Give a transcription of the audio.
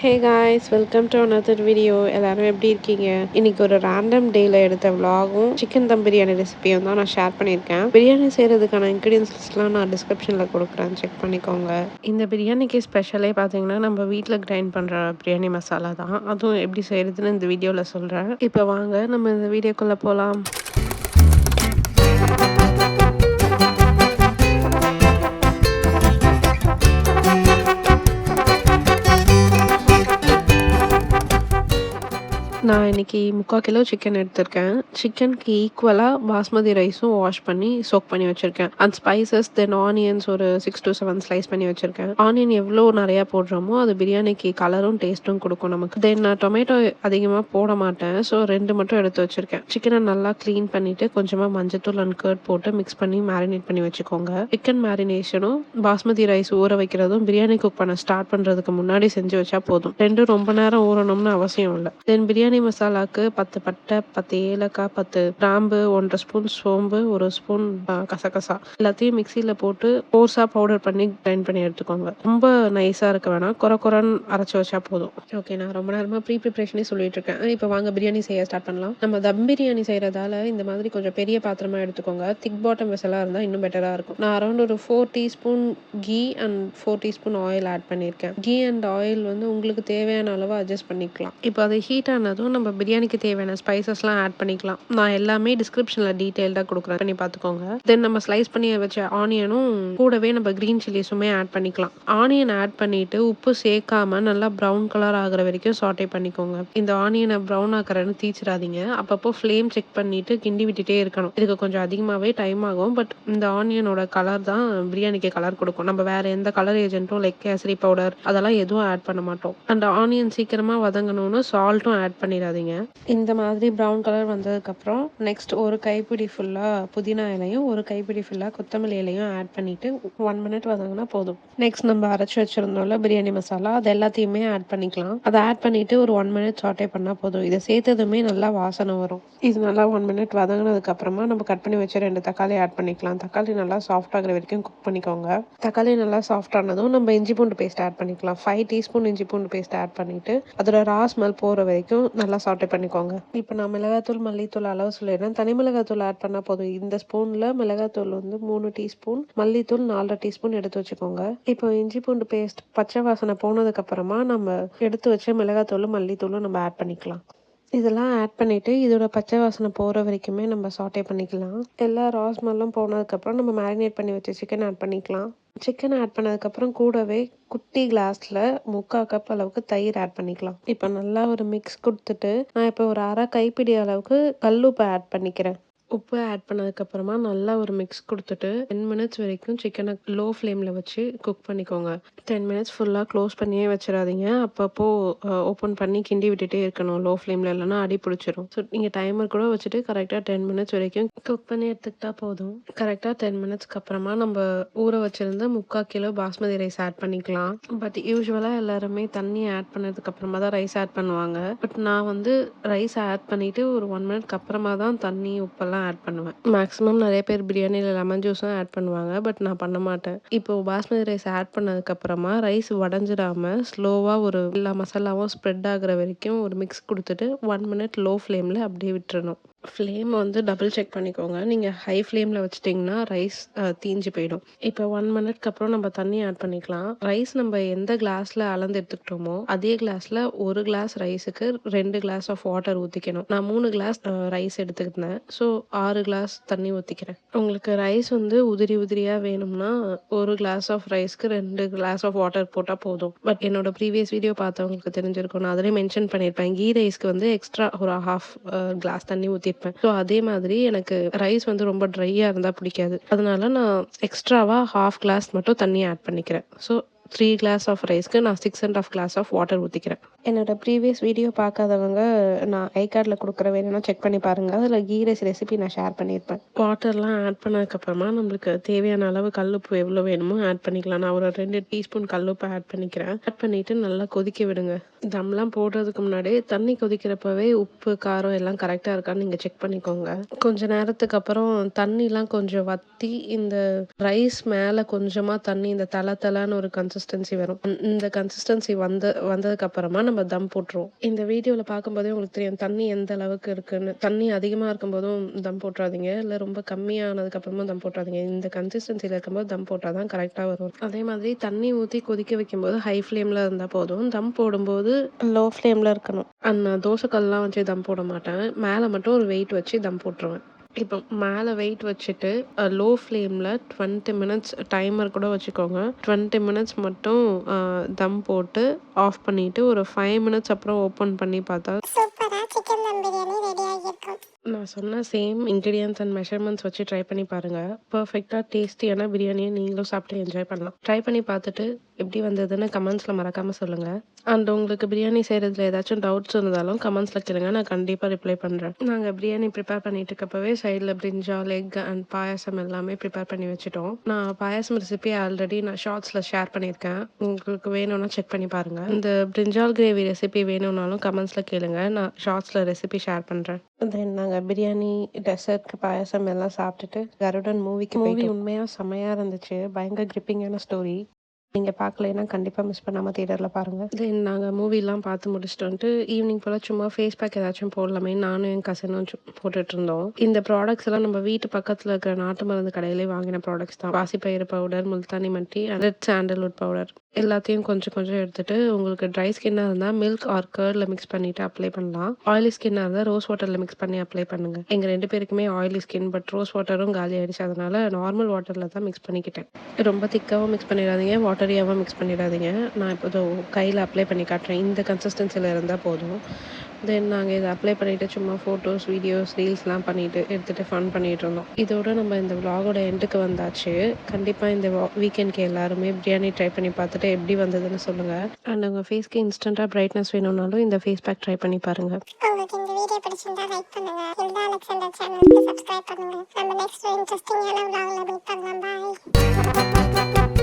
Hey guys welcome to another video எல்லாரும் எப்படி இருக்கீங்க? இன்னைக்கு ஒரு ரேண்டம் டேல எடுத்த விளாகும் சிக்கன் தம் பிரியாணி ரெசிபியும் தான் நான் ஷேர் பண்ணியிருக்கேன். பிரியாணி செய்கிறதுக்கான இன்க்ரீடியன்ஸ் லிஸ்ட்லாம் நான் டிஸ்கிரிப்ஷனில் கொடுக்குறேன். செக் பண்ணிக்கோங்க. இந்த பிரியாணிக்கு ஸ்பெஷலே பார்த்தீங்கன்னா நம்ம வீட்டில் கிரைண்ட் பண்ணுற பிரியாணி மசாலா தான். அதுவும் எப்படி செய்கிறதுன்னு இந்த வீடியோவில் சொல்கிறேன் இப்போ வாங்க நம்ம இந்த வீடியோக்குள்ளே போகலாம் நான் இன்றைக்கி முக்கால் கிலோ சிக்கன் எடுத்திருக்கேன். சிக்கனுக்கு ஈக்குவலாக பாஸ்மதி ரைஸும் வாஷ் பண்ணி சோக் பண்ணி வச்சுருக்கேன். அண்ட் ஸ்பைசஸ் தென் ஆனியன்ஸ் ஒரு சிக்ஸ் டு செவன் ஸ்லைஸ் பண்ணி வச்சுருக்கேன். ஆனியன் எவ்வளோ நிறையா போடுறோமோ அது பிரியாணிக்கு கலரும் டேஸ்ட்டும் கொடுக்கும் நமக்கு. தென் நான் டொமேட்டோ அதிகமாக போட மாட்டேன். ஸோ ரெண்டு மட்டும் எடுத்து வச்சுருக்கேன். சிக்கனை நல்லா க்ளீன் பண்ணிவிட்டு கொஞ்சமாக மஞ்சத்தூள் அண்ட் கர்ட் போட்டு மிக்ஸ் பண்ணி மேரினேட் பண்ணி வச்சுக்கோங்க. சிக்கன் மேரினேஷனும் பாஸ்மதி ரைஸ் ஊற வைக்கிறதும் பிரியாணி குக் பண்ண ஸ்டார்ட் பண்ணுறதுக்கு முன்னாடி செஞ்சு வச்சா போதும். ரெண்டும் ரொம்ப நேரம் ஊறணும்னு அவசியம் இல்லை. தென் பிரியாணி மசாலாக்கு பத்து பட்டை பத்து ஏலக்காய் பத்து கிராம்பு ஒன்றரை ஸ்பூன் சோம்பு ஒரு ஸ்பூன் கசகசா. எல்லாத்தையும் மிக்சியில் போட்டு கோர்ஸாக பவுடர் பண்ணி கிரைண்ட் பண்ணி எடுத்துக்கோங்க. ரொம்ப நைஸாக இருக்க வேணாம். குறை குறைன்னு அரைச்சி வச்சா போதும். ஓகே நான் ரொம்ப நேரமாக ப்ரீ ப்ரிப்ரேஷனே சொல்லிட்டு இருக்கேன். இப்போ வாங்க பிரியாணி செய்ய ஸ்டார்ட் பண்ணலாம். நம்ம தம் பிரியாணி செய்கிறதால இந்த மாதிரி கொஞ்சம் பெரிய பாத்திரமா எடுத்துக்கோங்க. திக் பாட்டம் வெசலாக இருந்தால் இன்னும் பெட்டராக இருக்கும். நான் அரௌண்ட் ஒரு four teaspoon ghee and four teaspoon oil add பண்ணியிருக்கேன். கீ அண்ட் ஆயில் வந்து உங்களுக்கு தேவையான அளவு அட்ஜஸ்ட் பண்ணிக்கலாம். இப்போ அது ஹீட் ஆனதும் நம்ம பிரியாணிக்கு தேவையான ஸ்பைசஸ்லாம் ஆட் பண்ணிக்கலாம். நான் எல்லாமே டிஸ்கிரிப்ஷனில் டீட்டெயில்டாக கொடுக்குறேன். பண்ணி பார்த்துக்கோங்க. தென் நம்ம ஸ்லைஸ் பண்ணி வச்ச ஆனியனும் கூடவே நம்ம க்ரீன் சில்லிஸுமே ஆட் பண்ணிக்கலாம். ஆனியன் ஆட் பண்ணிட்டு உப்பு சேர்க்காம நல்லா ப்ரௌன் கலர் ஆகிற வரைக்கும் சாட்டே பண்ணிக்கோங்க. இந்த ஆனியனை ப்ரௌன் ஆக்கிறன்னு தீச்சிடாதீங்க. அப்பப்போ ஃப்ளேம் செக் பண்ணிட்டு கிண்டி விட்டுட்டே இருக்கணும். இதுக்கு கொஞ்சம் அதிகமாகவே டைம் ஆகும். பட் இந்த ஆனியனோட கலர் தான் பிரியாணிக்கு கலர் கொடுக்கும். நம்ம வேற எந்த கலர் ஏஜென்ட்டும் லைக் கேசரி பவுடர் அதெல்லாம் எதுவும் ஆட் பண்ண மாட்டோம். அந்த ஆனியன் சீக்கிரமாக வதங்கணும்னு சால்ட்டும் ஆட் பண்ணி பண்ணிடாதீங்க. இந்த மாதிரி ப்ரௌன் கலர் வந்ததுக்கப்புறம் நெக்ஸ்ட் ஒரு கைப்பிடி ஃபுல்லாக புதினா இலையும் ஒரு கைப்பிடி ஃபுல்லாக கொத்தமல்லி இலையும் ஆட் பண்ணிட்டு ஒன் மினிட் வதங்கினா போதும். நெக்ஸ்ட் நம்ம அரைச்சி வச்சுருந்தோம்ல பிரியாணி மசாலா அது எல்லாத்தையுமே ஆட் பண்ணிக்கலாம். அதை ஆட் பண்ணிட்டு ஒரு ஒன் மினிட் சாட்டே பண்ணால் போதும். இதை சேர்த்ததுமே நல்லா வாசனை வரும். இது நல்லா ஒன் மினிட் வதங்கினதுக்கு அப்புறமா நம்ம கட் பண்ணி வச்ச ரெண்டு தக்காளி ஆட் பண்ணிக்கலாம். தக்காளி நல்லா சாஃப்ட் ஆகுற வரைக்கும் குக் பண்ணிக்கோங்க. தக்காளி நல்லா சாஃப்ட் ஆனதும் நம்ம இஞ்சி பூண்டு பேஸ்ட் ஆட் பண்ணிக்கலாம். ஃபைவ் டீஸ்பூன் இஞ்சி பூண்டு பேஸ்ட் ஆட் பண்ணிட்டு அதோட ரா ஸ்மெல் போகிற வரைக்கும் நல்லா நல்லா சாட்டே பண்ணிக்கோங்க. இப்போ நான் மிளகாத்தூள் மல்லித்தூள் அளவு சொல்லிடுறேன். தனி மிளகாத்தூள் ஆட் பண்ணால் போதும். இந்த ஸ்பூனில் மிளகாத்தூள் வந்து மூணு டீஸ்பூன் மல்லித்தூள் நாலரை டீஸ்பூன் எடுத்து வச்சுக்கோங்க. இப்போ இஞ்சி பூண்டு பேஸ்ட் பச்சை வாசனை போனதுக்கப்புறமா நம்ம எடுத்து வச்ச மிளகாத்தூளும் மல்லித்தூளும் நம்ம ஆட் பண்ணிக்கலாம். இதெல்லாம் ஆட் பண்ணிவிட்டு இதோட பச்சை வாசனை போகிற வரைக்குமே நம்ம சாட்டே பண்ணிக்கலாம். எல்லா ராஸ்மெல்லாம் போனதுக்கப்புறம் நம்ம மேரினேட் பண்ணி வச்ச சிக்கன் ஆட் பண்ணிக்கலாம். சிக்கன் ஆட் பண்ணதுக்கப்புறம் கூடவே குட்டி கிளாஸில் முக்கால் கப் அளவுக்கு தயிர் ஆட் பண்ணிக்கலாம். இப்போ நல்லா ஒரு மிக்ஸ் கொடுத்துட்டு நான் இப்போ ஒரு அரை கைப்பிடி அளவுக்கு கல்லுப்பை ஆட் பண்ணிக்கிறேன். உப்பு ஆட் பண்ணதுக்கப்புறமா நல்லா ஒரு மிக்ஸ் கொடுத்துட்டு டென் மினிட்ஸ் வரைக்கும் சிக்கனை லோ ஃப்ளேமில் வச்சு குக் பண்ணிக்கோங்க. டென் மினிட்ஸ் ஃபுல்லாக க்ளோஸ் பண்ணியே வச்சிடாதீங்க. அப்பப்போ ஓப்பன் பண்ணி கிண்டி விட்டுட்டே இருக்கணும். லோ ஃப்ளேமில் இல்லைன்னா அடி பிடிச்சிரும். ஸோ நீங்கள் டைமர் கூட வச்சுட்டு கரெக்டாக டென் மினிட்ஸ் வரைக்கும் குக் பண்ணி எடுத்துக்கிட்டா போதும். கரெக்டாக டென் மினிட்ஸ்க்கு அப்புறமா நம்ம ஊற வச்சிருந்த முக்கால் கிலோ பாஸ்மதி ரைஸ் ஆட் பண்ணிக்கலாம். பட் யூஸ்வலாக எல்லாருமே தண்ணி ஆட் பண்ணதுக்கு அப்புறமா தான் ரைஸ் ஆட் பண்ணுவாங்க. பட் நான் வந்து ரைஸ் ஆட் பண்ணிட்டு ஒரு ஒன் மினிட்க்கு அப்புறமா தான் தண்ணி உப்பெல்லாம் ஆட் பண்ணுவேன். மேக்ஸிமம் நிறைய பேர் பிரியாணியில் லெமன் ஜூஸும் ஆட் பண்ணுவாங்க பட் நான் பண்ண மாட்டேன். இப்போ பாஸ்மதி ரைஸ் ஆட் பண்ணதுக்கப்புறமா ரைஸ் உடஞ்சிடாமல் ஸ்லோவாக ஒரு எல்லா மசாலாவும் ஸ்ப்ரெட் ஆகிற வரைக்கும் ஒரு மிக்ஸ் கொடுத்துட்டு ஒன் மினிட் லோ ஃப்ளேமில் அப்படியே விட்டுறணும். ஃப்ளேம் வந்து டபுள் செக் பண்ணிக்கோங்க. நீங்கள் ஹை ஃப்ளேமில் வச்சிட்டிங்கன்னா ரைஸ் தீஞ்சு போயிடும். இப்போ ஒன் மினிட்க்கு அப்புறம் நம்ம தண்ணி ஆட் பண்ணிக்கலாம். ரைஸ் நம்ம எந்த கிளாஸில் அளந்து எடுத்துக்கிட்டோமோ அதே கிளாஸில் ஒரு கிளாஸ் ரைஸுக்கு ரெண்டு கிளாஸ் ஆஃப் வாட்டர் ஊற்றிக்கணும் நான் மூணு கிளாஸ் ரைஸ் எடுத்துக்கிட்டேன். ஸோ ஆறு கிளாஸ் தண்ணி ஊற்றிக்கிறேன் உங்களுக்கு ரைஸ் வந்து உதிரி உதிரியாக வேணும்னா ஒரு கிளாஸ் ஆஃப் ரைஸ்க்கு ரெண்டு கிளாஸ் ஆஃப் வாட்டர் போட்டால் போதும். பட் என்னோட ப்ரீவியஸ் வீடியோ பார்த்தவங்களுக்கு தெரிஞ்சிருக்கும் நான் அதிலே மென்ஷன் பண்ணியிருப்பேன். கீ ரைஸ்க்கு வந்து எக்ஸ்ட்ரா ஒரு ஹாஃப் கிளாஸ் தண்ணி ஊற்றிருப்பேன் ஸோ அதே மாதிரி எனக்கு ரைஸ் வந்து ரொம்ப ட்ரையாக இருந்தால் பிடிக்காது. அதனால நான் எக்ஸ்ட்ராவாக ஹாஃப் கிளாஸ் மட்டும் தண்ணி ஆட் பண்ணிக்கிறேன். ஸோ த்ரீ கிளாஸ் ஆஃப் ரைஸ்க்கு நான் six and half glass of water ஊற்றிக்கிறேன் என்னோட ப்ரீவியஸ் வீடியோ பார்க்காதவங்க நான் ஐ கார்டில் கொடுக்குற வேணும்னா செக் பண்ணி பாருங்கள் அதில் கீ ரைஸ் ரெசிபி நான் ஷேர் பண்ணியிருப்பேன். வாட்டர்லாம் ஆட் பண்ணதுக்கப்புறமா நம்மளுக்கு தேவையான அளவு கல்லுப்பு எவ்வளோ வேணுமோ ஆட் பண்ணிக்கலாம். நான் ஒரு ரெண்டு டீஸ்பூன் கல்லுப்பு ஆட் பண்ணிக்கிறேன். ஆட் பண்ணிவிட்டு நல்லா கொதிக்க விடுங்க. தம்லாம் போடுறதுக்கு முன்னாடியே தண்ணி கொதிக்கிறப்பவே உப்பு காரம் எல்லாம் கரெக்டாக இருக்கான்னு நீங்கள் செக் பண்ணிக்கோங்க. கொஞ்ச நேரத்துக்கு அப்புறம் தண்ணிலாம் கொஞ்சம் வற்றி இந்த ரைஸ் மேலே கொஞ்சமாக தண்ணி இந்த தலை தலைன்னு ஒரு கன்சிஸ்டன்சி கன்சிஸ்டன்சி வரும். இந்த கன்சிஸ்டன்சி வந்த வந்ததுக்கப்புறமா நம்ம தம் போட்டுருவோம். இந்த வீடியோவில் பார்க்கும்போதே உங்களுக்கு தெரியும் தண்ணி எந்த அளவுக்கு இருக்குன்னு. தண்ணி அதிகமாக இருக்கும்போதும் தம் போட்டுறாதீங்க இல்லை ரொம்ப கம்மியானதுக்கப்புறமா தம் போட்டுறாதீங்க இந்த கன்சிஸ்டன்சியில் இருக்கும்போது தம் போட்டால் தான் கரெக்டாக வரும். அதே மாதிரி தண்ணி ஊற்றி கொதிக்க வைக்கும்போது ஹை ஃப்ளேமில் இருந்தால் போதும். தம் போடும்போது லோ ஃப்ளேமில் இருக்கணும். அண்ட் நான் தோசை வச்சு தம் போட மாட்டேன். மேலே மட்டும் ஒரு வெயிட் வச்சு தம் போட்டுருவேன். இப்போ மேல வெயிட் வச்சுட்டு லோ ஃப்ளேம்ல 20 மினிட்ஸ் டைமர் கூட வச்சுக்கோங்க. 20 மினிட்ஸ் மட்டும் தம் போட்டு ஆஃப் பண்ணிட்டு ஒரு 5 மினிட்ஸ் அப்புறம் ஓப்பன் பண்ணி பார்த்தா சூப்பரா சிக்கன் தம் பிரியாணி ரெடி ஆகியிருக்கும் நான் சொன்ன சேம் இன்கிரீடியன்ட்ஸ் அண்ட் மெஷர்மெண்ட்ஸ் வச்சு ட்ரை பண்ணி பாருங்க. பெர்ஃபெக்ட்டா டேஸ்டியான பிரியாணிய நீங்களும் சாப்பிட்டு என்ஜாய் பண்ணலாம். ட்ரை பண்ணி பார்த்துட்டு எப்படி வந்ததுன்னு கமெண்ட்ஸ்ல மறக்காம சொல்லுங்க. அண்ட் உங்களுக்கு பிரியாணி செய்றதுல ஏதாச்சும் டவுட்ஸ் இருந்தாலும் கமெண்ட்ஸ்ல கேளுங்க. நான் கண்டிப்பா ரிப்ளை பண்றேன். நாங்க பிரியாணி ப்ரிப்பேர் பண்ணிட்டு இருக்கப்பவே சைடுல பிரிஞ்சால், எக் அண்ட் பாயாசம் எல்லாமே ப்ரிப்பேர் பண்ணி வச்சுட்டோம். நான் பாயாசம் ரெசிபி ஆல்ரெடி நான் ஷார்ட்ஸ்ல ஷேர் பண்ணியிருக்கேன். உங்களுக்கு வேணும்னா செக் பண்ணி பாருங்க. இந்த பிரிஞ்சால் கிரேவி ரெசிபி வேணும்னாலும் கமெண்ட்ஸ்ல கேளுங்க. நான் ஷார்ட்ஸ்ல ரெசிபி ஷேர் பண்றேன். தென் நாங்க பிரியாணி, டெசர்ட்க்கு பாயாசம் எல்லாம் சாப்பிட்டுட்டு கருடன் மூவிக்கு மூவி உண்மையா செம்மையா இருந்துச்சு. பயங்கர கிரிப்பிங்கான ஸ்டோரி. நீங்க பார்க்கலைன்னா கண்டிப்பா மிஸ் பண்ணாம தியேட்டர்ல பாருங்க. தென் நாங்க மூவிலாம் பார்த்து முடிச்சுட்டு வந்துட்டு ஈவினிங் போல சும்மா ஃபேஸ் பேக் ஏதாச்சும் போடலாமேன்னு நானும் என் கசனும் போட்டுட்டு இருந்தோம். இந்த ப்ராடக்ட்ஸ் எல்லாம் நம்ம வீட்டு பக்கத்துல இருக்கிற நாட்டு மருந்து கடையிலே வாங்கின ப்ராடக்ட்ஸ் தான். பாசிப்பயிறு பவுடர், முல்தானி மட்டி, ரெட் சாண்டல்வுட் பவுடர் எல்லாத்தையும் கொஞ்சம் கொஞ்சம் எடுத்துட்டு உங்களுக்கு ட்ரை ஸ்கின்னா இருந்தா மில்க் ஆர் கர்ட்ல மிக்ஸ் பண்ணிட்டு அப்ளை பண்ணலாம். ஆயிலி ஸ்கின்னா இருந்தா ரோஸ் வாட்டர்ல மிக்ஸ் பண்ணி அப்ளை பண்ணுங்க. எங்க ரெண்டு பேருக்குமே ஆயிலி ஸ்கின் பட் ரோஸ் வாட்டரும் காலி ஆயிடுச்சு. அதனால நார்மல் வாட்டர்ல தான் மிக்ஸ் பண்ணிக்கிட்டேன். ரொம்ப திக்காவும் மிக்ஸ் பண்ணிடாதீங்க. வாட்டரியாவும் மிக்ஸ் பண்ணிடாதீங்க. நான் இப்போ இதோ அப்ளை பண்ணி காட்டுறேன். இந்த கன்சிஸ்டன்சியில் இருந்தால் போதும். தென் நாங்கள் இதை அப்ளை பண்ணிவிட்டு சும்மா ஃபோட்டோஸ், வீடியோஸ், ரீல்ஸ்லாம் பண்ணிட்டு எடுத்துகிட்டு ஃபன் பண்ணிகிட்டு இருந்தோம். இதோட நம்ம இந்த விலாகோட எண்டுக்கு வந்தாச்சு. கண்டிப்பாக இந்த வ வீக்கெண்ட்க்கு எல்லாருமே பிரியாணி ட்ரை பண்ணி பார்த்துட்டு எப்படி வந்ததுன்னு சொல்லுங்கள் அண்ட் உங்கள் ஃபேஸ்க்கு இன்ஸ்டண்ட்டாக பிரைட்னஸ் வேணும்னாலும் இந்த ஃபேஸ் பேக் ட்ரை பண்ணி பாருங்க. உங்களுக்கு இந்த வீடியோ பிடிச்சிருந்தா லைக் பண்ணுங்க ஹில்டா அலெக்சாண்டர் சேனலுக்கு சப்ஸ்கிரைப் பண்ணுங்க நம்ம நெக்ஸ்ட் இன்ட்ரெஸ்டிங்கான மீட் பண்ணலாம் பாய்